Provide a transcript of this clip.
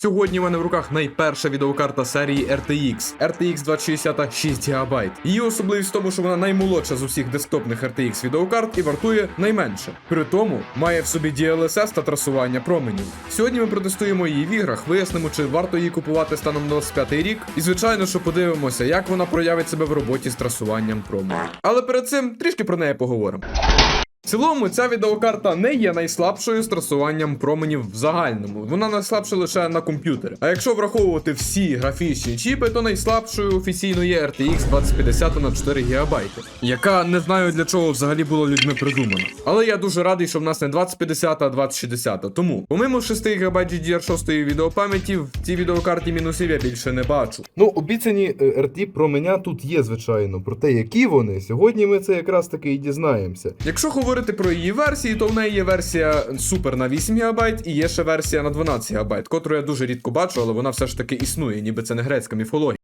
Сьогодні в мене в руках найперша відеокарта серії RTX RTX 2060 6 ГБ. Її особливість в тому, що вона наймолодша з усіх десктопних RTX відеокарт і вартує найменше. При тому має в собі DLSS та трасування променів. Сьогодні ми протестуємо її в іграх, вияснимо, чи варто її купувати станом на 25 рік. І звичайно, що подивимося, як вона проявить себе в роботі з трасуванням променів. Але перед цим трішки про неї поговоримо. В цілому, ця відеокарта не є найслабшою з трасуванням променів в загальному. Вона найслабша лише на комп'ютері. А якщо враховувати всі графічні чіпи, то найслабшою офіційно є RTX 2050 на 4 ГБ, яка не знаю для чого взагалі була людьми придумана. Але я дуже радий, що в нас не 2050, а 2060. Тому, помимо 6 ГБ GDR6 відеопам'яті, в цій відеокарті мінусів я більше не бачу. Ну, обіцяні е, RT про мене тут є, звичайно. Проте, які вони, сьогодні ми це якраз таки і дізнаємося. Якщо говорити про її версії, то в неї є версія супер на 8 ГБ і є ще версія на 12 ГБ, котру я дуже рідко бачу, але вона все ж таки існує, ніби це не грецька міфологія.